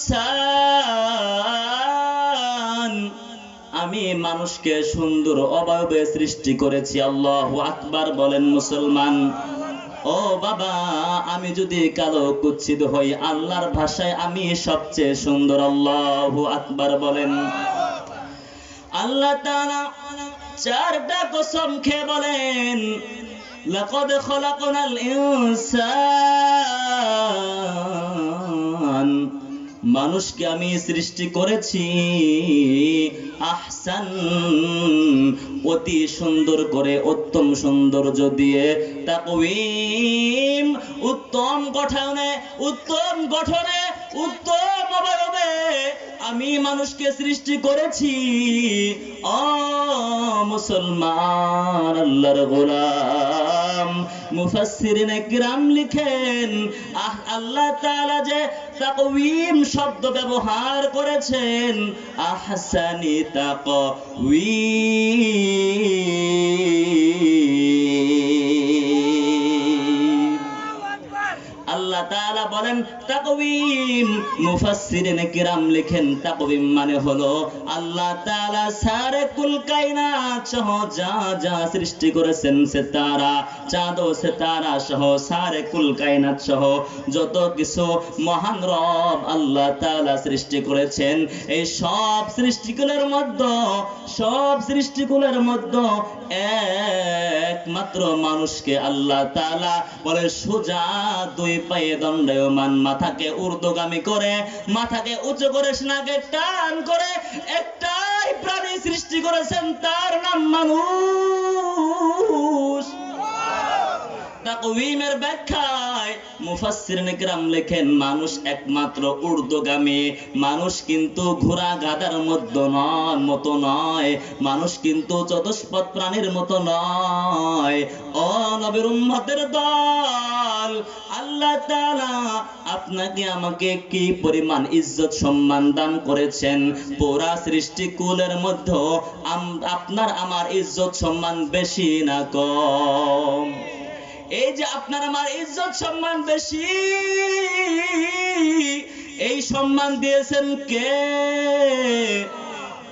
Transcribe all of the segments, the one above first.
ইনসান আমি মানুষকে সুন্দর অবয়বে সৃষ্টি করেছি, আল্লাহু আকবার বলেন মুসলমান। ও বাবা, আমি যদি কালো কুচ্ছিত হই, আল্লাহর ভাষায় আমি সবচেয়ে সুন্দর, আল্লাহ আকবার বলেন। আল্লাহ তাআলা চারটা কসম খেয়ে বলেন, লাকাদ খলাকনাল ইনসান। মানুষকে আমি সৃষ্টি করেছি। আহসান, অতি সুন্দর করে, উত্তম সৌন্দর্য দিয়ে তাকওয়িম, উত্তম গঠনে উত্তম গঠনে, উত্তম অবয়বে আমি মানুষকে সৃষ্টি করেছি। অ মুসলমান, আল্লাহর গোলাম। মুফাসসিরিনে কিরাম লিখেন আহ আল্লাহ তাআলা যে তাকওয়িম শব্দ ব্যবহার করেছেন আহসানি তাকওয়িম। বলেন কিরাম তাকওয়িম মানে হলো আল্লাহ তাআলা সারে কুল কায়নাত সহ যা যা সৃষ্টি করেছেন চাঁদ ও সহ, সারে কুল কায়নাত সহ যত কিছু মহান রব আল্লাহ তাআলা সৃষ্টি করেছেন, এই সব সৃষ্টিকুলের মধ্যে, সব সৃষ্টিকুলের মধ্যে একমাত্র মানুষকে আল্লাহ তাআলা বলে, সোজা দুই পায়ে দণ্ডায়মান মাথাকে ঊর্ধ্বগামী করে, মাথাকে উঁচু করে, সেনাকে টান করে, একটাই প্রাণী সৃষ্টি করেছেন, তার নাম মানুষ। তাকওয়িমের ব্যাখ্যায় মুফাসসিরিন কিরাম লেখেন, মানুষ একমাত্র ঊর্ধ্বগামী, মানুষ কিন্তু ঘোড়া গাদার মধ্যে নয়, মতো নয়, মানুষ কিন্তু চতুষ্পদ প্রাণীর মতো নয়। ও নবীর উম্মতের দল, আল্লাহ তাআলা আপনাকে আমাকে কি পরিমাণ ইজ্জত সম্মান দান করেছেন? পুরা সৃষ্টিকুলের মধ্যে আপনার আমার ইজ্জত সম্মান বেশি না কম। এই যে আপনার আমার ইজ্জত সম্মান বেশি, এই সম্মান দিয়েছেন কে?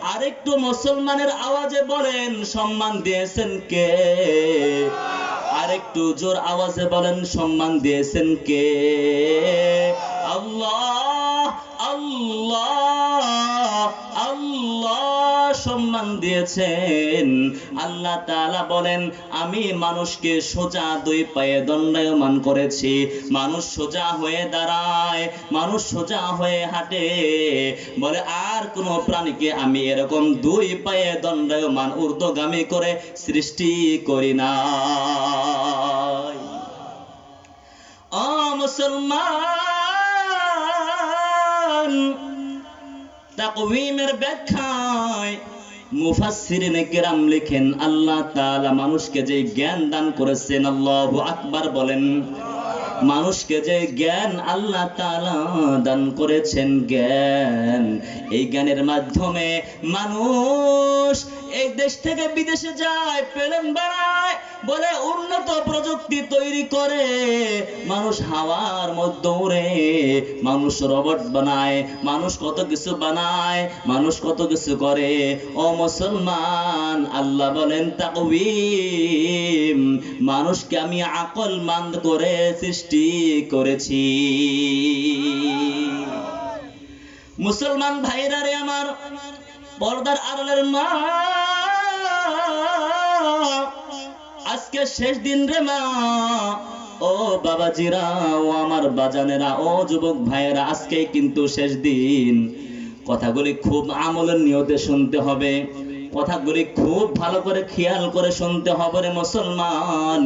আরেকটু মুসলমানের আওয়াজে বলেন, সম্মান দিয়েছেন কে? আরেকটু জোর আওয়াজে বলেন, সম্মান দিয়েছেন কে? আল্লাহ আল্লাহ। সম্মান দিয়েছেন। আল্লাহ তাআলা বলেন, আমি মানুষকে সোজা দুই পায়ে দণ্ডায়মান করেছি। মানুষ সোজা হয়ে দাঁড়ায়, মানুষ সোজা হয়ে হাঁটে। বলে, আর কোনো প্রাণীকে আমি এরকম দুই পায়ে দণ্ডায়মান ঊর্ধ্বগামী করে সৃষ্টি করি না ও মুসলমান, তাকওয়িমের ব্যাখ্যায় লিখেন, আল্লাহ তাআলা মানুষকে যে জ্ঞান দান করেছেন, আল্লাহু আকবার বলেন। মানুষকে যে জ্ঞান আল্লাহ দান করেছেন, জ্ঞান এই জ্ঞানের মাধ্যমে মানুষ এক দেশ থেকে বিদেশে যায় প্লেন বানায় বলে উন্নত প্রযুক্তি তৈরি করে। মানুষ হাওয়ার মধ্যে উড়ে, মানুষ রবট বানায়, মানুষ কত কিছু বানায়, মানুষ কত কিছু করে। ও মুসলমান, আল্লাহ বলেন তাকবীম মানুষকে আমি আকল মান্দ করে সৃষ্টি করেছি। মুসলমান ভাইরা রে আমার, পর্দার আড়ালের মা আজকে শেষ দিন রে মা। ও বাবাজিরা, ও আমার বাজানেরা, ও যুবক ভাইয়েরা আজকে কিন্তু শেষ দিন। কথাগুলি খুব আমলের নিয়তে শুনতে হবে। কথাগুলি খুব ভালো করে খেয়াল করে শুনতে হবে রে মুসলমান।